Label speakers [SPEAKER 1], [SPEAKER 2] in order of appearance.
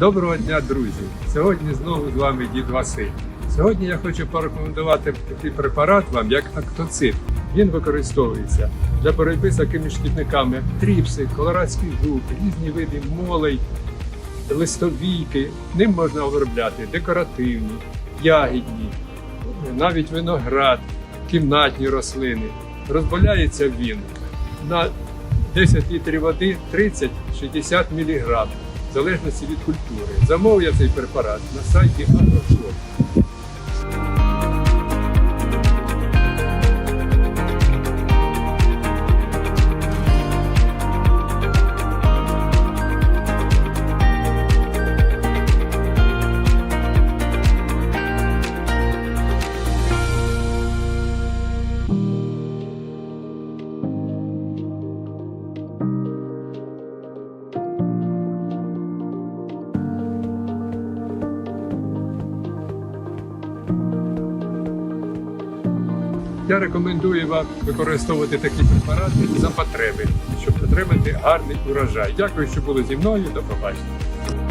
[SPEAKER 1] Доброго дня, друзі! Сьогодні знову з вами дід Василь. Сьогодні я хочу порекомендувати такий препарат вам, як актоцит. Він використовується для боротьби з такими шкідниками, як тріпси, колорадський жук, різні види молей, листовійки. Ним можна обробляти декоративні, ягідні, навіть виноград, кімнатні рослини. Розболяється він на 10 літрів води 30-60 мг, залежності від культури. Замов я цей препарат на сайті Агрофлот. Я рекомендую вам використовувати такі препарати за потреби, щоб отримати гарний урожай. Дякую, що були зі мною. До побачення.